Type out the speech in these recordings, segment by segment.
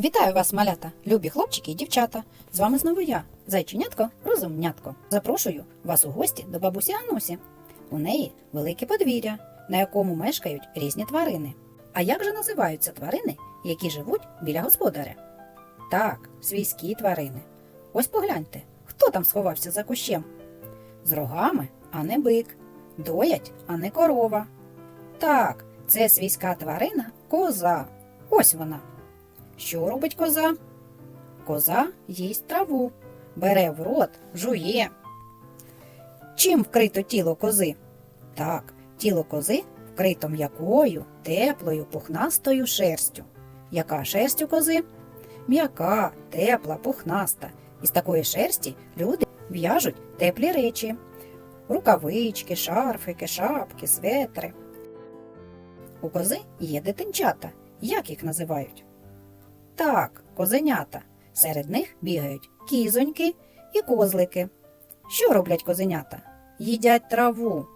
Вітаю вас, малята, любі хлопчики і дівчата. З вами знову я, зайченятко, розумнятко. Запрошую вас у гості до бабусі Анусі. У неї велике подвір'я, на якому мешкають різні тварини. А як же називаються тварини, які живуть біля господаря? Так, свійські тварини. Ось погляньте, хто там сховався за кущем? З рогами, а не бик, доять, а не корова. Так, це свійська тварина коза. Ось вона. Що робить коза? Коза їсть траву, бере в рот, жує. Чим вкрито тіло кози? Так, тіло кози вкрито м'якою, теплою, пухнастою шерстю. Яка шерсть у кози? М'яка, тепла, пухнаста. Із такої шерсті люди в'яжуть теплі речі: рукавички, шарфики, шапки, светри. У кози є дитинчата. Як їх називають? Так, козенята. Серед них бігають кізоньки і козлики. Що роблять козенята? Їдять траву.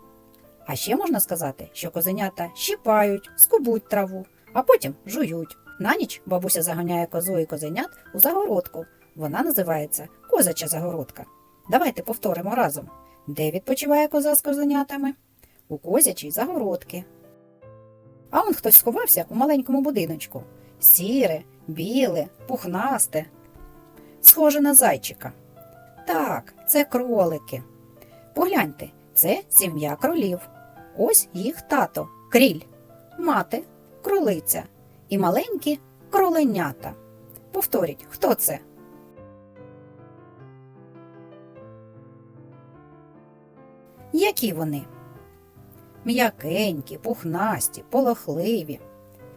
А ще можна сказати, що козенята щипають, скубуть траву, а потім жують. На ніч бабуся заганяє козу і козенят у загородку. Вона називається козача загородка. Давайте повторимо разом. Де відпочиває коза з козенятами? У козячій загородки. А он хтось сховався у маленькому будиночку. Сіре, біле, пухнасте. Схоже на зайчика. Так, це кролики. Погляньте, це сім'я кролів. Ось їх тато, кріль, мати, кролиця і маленькі кроленята. Повторіть, хто це? Які вони? М'якенькі, пухнасті, полохливі.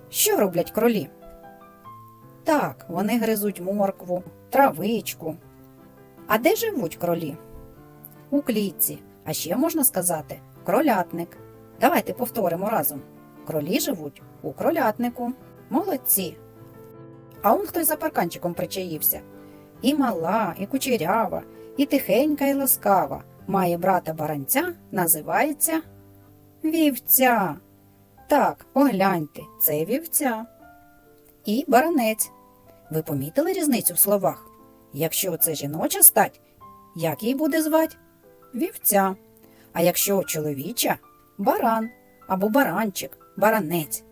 Що роблять кролі? Так, вони гризуть моркву, травичку. А де живуть кролі? У клітці, а ще можна сказати кролятник. Давайте повторимо разом. Кролі живуть у кролятнику. Молодці. А он хтось за парканчиком причаївся. І мала, і кучерява, і тихенька, і ласкава. Має брата баранця, називається вівця. Так, погляньте, це вівця. І баранець. Ви помітили різницю в словах? Якщо це жіноча стать, як її буде звати? Вівця. А якщо чоловіча баран або баранчик, баранець.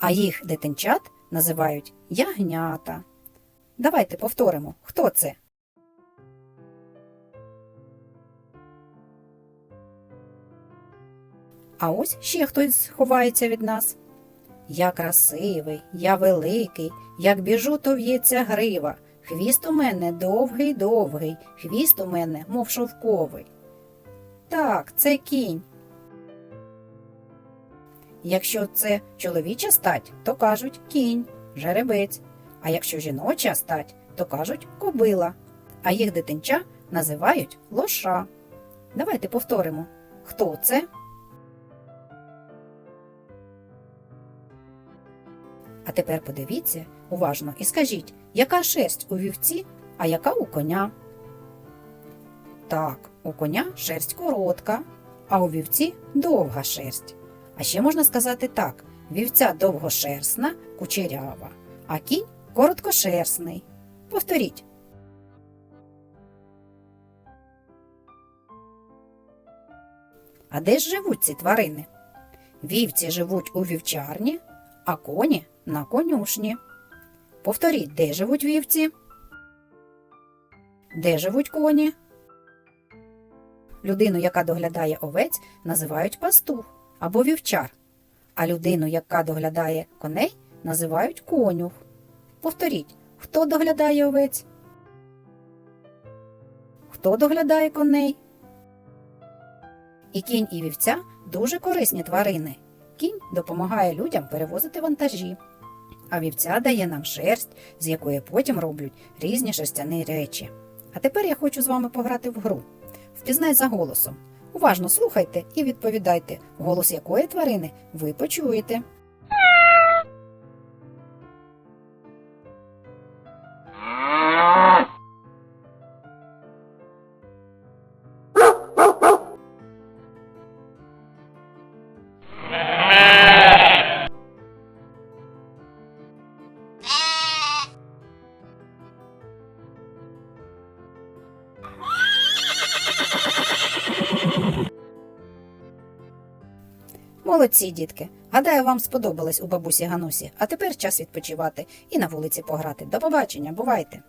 А їх дитинчат називають ягнята. Давайте повторимо, хто це? А ось ще хтось ховається від нас. Я красивий, я великий, як біжу, то в'ється грива. Хвіст у мене довгий довгий, хвіст у мене, мов шовковий. Так, це кінь. Якщо це чоловіча стать, то кажуть кінь, жеребець. А якщо жіноча стать, то кажуть кобила, а їх дитинча називають лоша. Давайте повторимо, хто це? А тепер подивіться уважно і скажіть, яка шерсть у вівці, а яка у коня? Так, у коня шерсть коротка, а у вівці довга шерсть. А ще можна сказати так: вівця довгошерстна, кучерява, а кінь короткошерстний. Повторіть. А де ж живуть ці тварини? Вівці живуть у вівчарні, а коні на конюшні. Повторіть, де живуть вівці? Де живуть коні? Людину, яка доглядає овець, називають пастух або вівчар, а людину, яка доглядає коней, називають конюх. Повторіть, хто доглядає овець? Хто доглядає коней? І кінь і вівця дуже корисні тварини. Кінь допомагає людям перевозити вантажі, а вівця дає нам шерсть, з якої потім роблять різні шерстяні речі. А тепер я хочу з вами пограти в гру. Впізнай за голосом. Уважно слухайте і відповідайте, голос якої тварини ви почуєте. Молодці, дітки. Гадаю, вам сподобалось у бабусі Ганусі, а тепер час відпочивати і на вулиці пограти. До побачення, бувайте!